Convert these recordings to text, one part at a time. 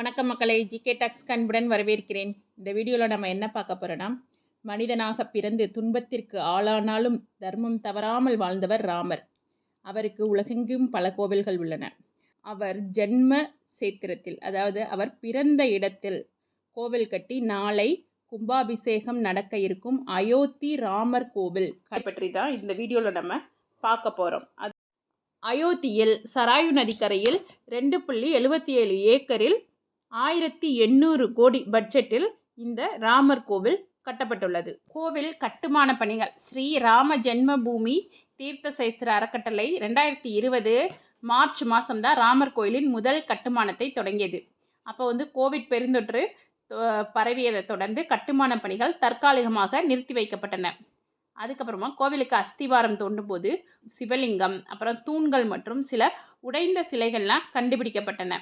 வணக்கம் மக்களை GK tax கண்புடன் வரவேற்கிறேன். இந்த வீடியோவில் நம்ம என்ன பார்க்க போகிறோன்னா மனிதனாக பிறந்து துன்பத்திற்கு ஆளானாலும் தர்மம் தவறாமல் வாழ்ந்தவர் ராமர். அவருக்கு உலகெங்கும் பல கோவில்கள் உள்ளன. அவர் ஜென்ம சேத்திரத்தில் அதாவது அவர் பிறந்த இடத்தில் கோவில் கட்டி நாளை கும்பாபிஷேகம் நடக்க இருக்கும் அயோத்தி ராமர் கோவில் பற்றி தான் இந்த வீடியோவில் நம்ம பார்க்க போகிறோம் அது அயோத்தியில் சராயு நதிக்கரையில் ரெண்டு புள்ளி எழுபத்தி ஏழு ஏக்கரில் ஆயிரத்தி எண்ணூறு கோடி பட்ஜெட்டில் இந்த ராமர் கோவில் கட்டப்பட்டுள்ளது. கோவில் கட்டுமான பணிகள். ஸ்ரீ ராம ஜென்மபூமி தீர்த்த சேஸ்திர அறக்கட்டளை ரெண்டாயிரத்தி இருபது மார்ச் மாதம்தான் ராமர் கோயிலின் முதல் கட்டுமானத்தை தொடங்கியது. அப்போ வந்து கோவிட் பெருந்தொற்று பரவியதை தொடர்ந்து கட்டுமான பணிகள் தற்காலிகமாக நிறுத்தி வைக்கப்பட்டன. அதுக்கப்புறமா கோவிலுக்கு அஸ்திவாரம் தோண்டும் போது சிவலிங்கம் அப்புறம் தூண்கள் மற்றும் சில உடைந்த சிலைகள்லாம் கண்டுபிடிக்கப்பட்டன.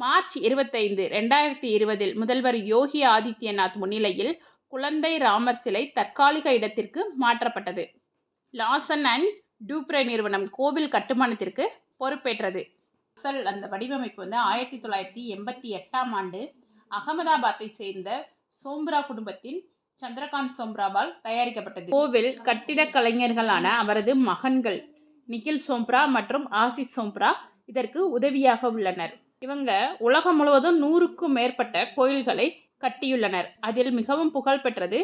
மார்ச் இருபத்தைந்து ரெண்டாயிரத்தி இருபதில் முதல்வர் யோகி ஆதித்யநாத் முன்னிலையில் குழந்தை ராமர் சிலை தற்காலிக இடத்திற்கு மாற்றப்பட்டது. லாசன் அண்ட் டூப்ரே நிறுவனம் கோவில் கட்டுமானத்திற்கு பொறுப்பேற்றது. அசல் அந்த வடிவமைப்பு வந்து ஆயிரத்தி தொள்ளாயிரத்தி எண்பத்தி எட்டாம் ஆண்டு அகமதாபாத்தை சேர்ந்த சோம்ரா குடும்பத்தின் சந்திரகாந்த் சோம்ராவால் தயாரிக்கப்பட்டது. கோவில் கட்டிடக் கலைஞர்களான அவரது மகன்கள் நிகில் சோம்ரா மற்றும் ஆசிஸ் சோம்ரா இதற்கு உதவியாக உள்ளனர். இவங்க உலகம் முழுவதும் நூறுக்கும் மேற்பட்ட கோயில்களை கட்டியுள்ளனர். அதில் மிகவும் புகழ்பெற்றது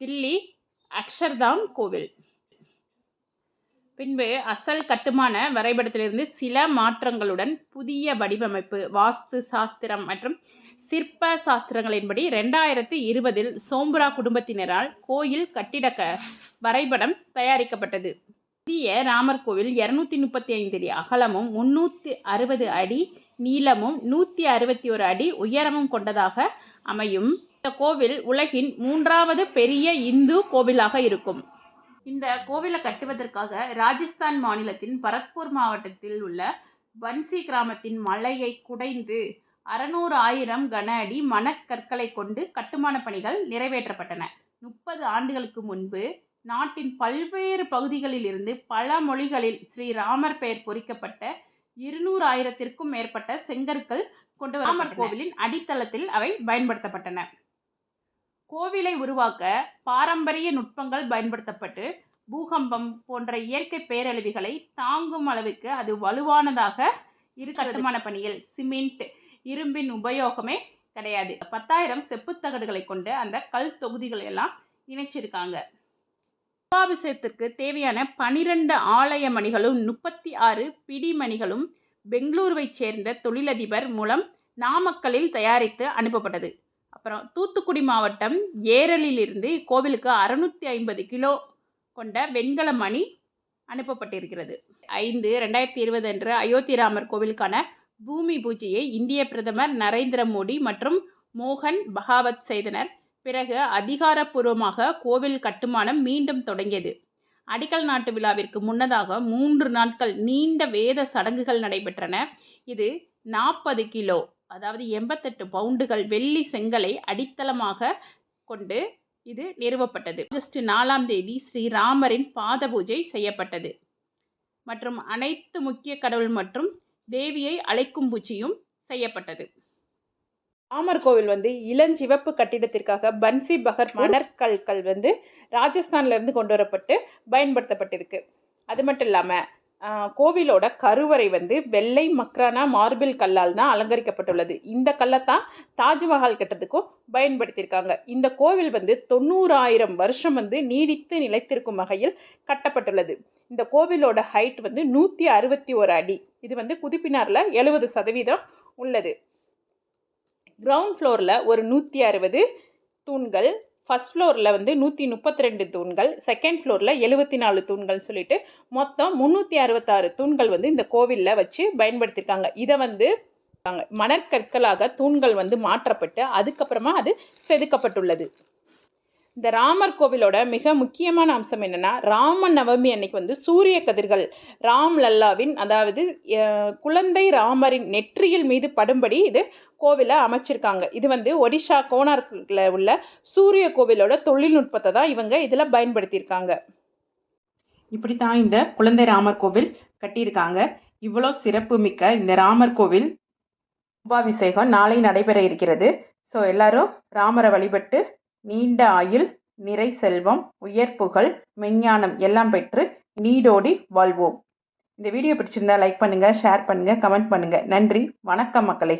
தில்லி அக்ஷர்தாம் கோவில். பின்பு அசல் கட்டுமான வரைபடத்திலிருந்து சில மாற்றங்களுடன் புதிய வடிவமைப்பு வாஸ்து சாஸ்திரம் மற்றும் சிற்ப சாஸ்திரங்களின்படி ரெண்டாயிரத்தி இருபதில் சோம்புரா குடும்பத்தினரால் கோயில் கட்டிடக்க வரைபடம் தயாரிக்கப்பட்டது. புதிய ராமர் கோவில் இருநூத்தி முப்பத்தி ஐந்து அடி அகலமும் முன்னூற்றி அறுபது அடி நீளமும் நூற்றி அறுபத்தி ஒரு அடி உயரமும் கொண்டதாக அமையும். இந்த கோவில் உலகின் மூன்றாவது பெரிய இந்து கோவிலாக இருக்கும். இந்த கோவிலை கட்டுவதற்காக ராஜஸ்தான் மாநிலத்தின் பரத்பூர் மாவட்டத்தில் உள்ள பன்சி கிராமத்தின் மலையை குடைந்து அறநூறு ஆயிரம் கன அடி மணக்கற்களை கொண்டு கட்டுமான பணிகள் நிறைவேற்றப்பட்டன. முப்பது ஆண்டுகளுக்கு முன்பு நாட்டின் பல்வேறு பகுதிகளில் இருந்து பல மொழிகளில் ஸ்ரீராமர் பெயர் பொறிக்கப்பட்ட இருநூறு ஆயிரத்திற்கும் மேற்பட்ட செங்கற்கள் கொண்டு ராமர் கோவிலின் அடித்தளத்தில் அவை பயன்படுத்தப்பட்டன. கோவிலை உருவாக்க பாரம்பரிய நுட்பங்கள் பயன்படுத்தப்பட்டு பூகம்பம் போன்ற இயற்கை பேரழிவுகளை தாங்கும் அளவுக்கு அது வலுவானதாக இரு கட்டுமான பணியில் சிமெண்ட் இரும்பின் உபயோகமே கிடையாது. பத்தாயிரம் செப்புத்தகடுகளை கொண்டு அந்த கல் தொகுதிகளை எல்லாம் இணைச்சிருக்காங்க. கும்பாபிஷேகத்திற்கு தேவையான பனிரெண்டு ஆலய மணிகளும் முப்பத்தி ஆறு பிடிமணிகளும் பெங்களூருவைச் சேர்ந்த தொழிலதிபர் மூலம் நாமக்கல்லில் தயாரித்து அனுப்பப்பட்டது. அப்புறம் தூத்துக்குடி மாவட்டம் ஏரலிலிருந்து கோவிலுக்கு அறுநூற்றி ஐம்பது கிலோ கொண்ட வெண்கல மணி அனுப்பப்பட்டிருக்கிறது. ஐந்து ரெண்டாயிரத்தி இருபது அன்று அயோத்தி ராமர் கோவிலுக்கான பூமி பூஜையை இந்திய பிரதமர் நரேந்திர மோடி மற்றும் மோகன் பகாவத் செய்தனர். பிறகு அதிகாரப்பூர்வமாக கோவில் கட்டுமானம் மீண்டும் தொடங்கியது. அடிக்கல் நாட்டு விழாவிற்கு முன்னதாக மூன்று நாட்கள் நீண்ட வேத சடங்குகள் நடைபெற்றன. இது நாற்பது கிலோ அதாவது எண்பத்தெட்டு பவுண்டுகள் வெள்ளி செங்கலை அடித்தளமாக கொண்டு இது நிறுவப்பட்டது. ஆகஸ்ட் நாலாம் தேதி ஸ்ரீராமரின் பாத பூஜை செய்யப்பட்டது. மற்றும் அனைத்து முக்கிய கடவுள் மற்றும் தேவியை அழைக்கும் பூஜையும் செய்யப்பட்டது. ராமர் கோவில் வந்து இளஞ்சிவப்பு கட்டிடத்திற்காக பன்சி பகர் மணற்கல்கள் வந்து ராஜஸ்தான்லேருந்து கொண்டு வரப்பட்டு பயன்படுத்தப்பட்டிருக்கு. அது மட்டும் இல்லாமல் கோவிலோட கருவறை வந்து வெள்ளை மக்ரானா மார்பிள் கல்லால் தான் அலங்கரிக்கப்பட்டுள்ளது. இந்த கல்லை தான் தாஜ்மஹால் கட்டுறதுக்கும் பயன்படுத்தியிருக்காங்க. இந்த கோவில் வந்து தொண்ணூறாயிரம் வருஷம் வந்து நீடித்து நிலைத்திருக்கும் வகையில் கட்டப்பட்டுள்ளது. இந்த கோவிலோட ஹைட் வந்து நூற்றி அறுபத்தி ஒரு அடி. இது வந்து புதுப்பினாரில் எழுபது சதவீதம் உள்ளது. கிரவுண்ட் ஃப்ளோரில் ஒரு நூற்றி அறுபது தூண்கள் ஃபர்ஸ்ட் ஃப்ளோரில் வந்து நூற்றி முப்பத்தி ரெண்டு தூண்கள் செகண்ட் ஃப்ளோரில் எழுபத்தி நாலு தூண்கள் சொல்லிட்டு மொத்தம் முந்நூற்றி அறுபத்தாறு தூண்கள் வந்து இந்த கோவிலில் வச்சு பயன்படுத்தியிருக்காங்க இதை வந்து மணற்கற்களாக தூண்கள் வந்து மாற்றப்பட்டு அதுக்கப்புறமா அது செதுக்கப்பட்டுள்ளது. இந்த ராமர் கோவிலோட மிக முக்கியமான அம்சம் என்னென்னா ராம நவமி அன்னைக்கு வந்து சூரிய கதிர்கள் ராம் லல்லாவின் அதாவது குழந்தை ராமரின் நெற்றியில் மீது படும்படி இது கோவிலை அமைச்சிருக்காங்க. இது வந்து ஒடிஷா கோனார்க்கில் உள்ள சூரிய கோவிலோட தொழில்நுட்பத்தை தான் இவங்க இதில் பயன்படுத்தியிருக்காங்க. இப்படி தான் இந்த குழந்தை ராமர் கோவில் கட்டியிருக்காங்க. இவ்வளோ சிறப்பு மிக்க இந்த ராமர் கோவில் கும்பாபிஷேகம் நாளை நடைபெற இருக்கிறது. ஸோ எல்லாரும் ராமரை வழிபட்டு நீண்ட ஆயுள் நிறை செல்வம் உயர் புகழ் மெஞ்ஞானம் எல்லாம் பெற்று நீடோடி வாழ்வோம். இந்த வீடியோ பிடிச்சிருந்தா லைக் பண்ணுங்கள் ஷேர் பண்ணுங்கள் கமெண்ட் பண்ணுங்கள் நன்றி வணக்கம் மக்களே.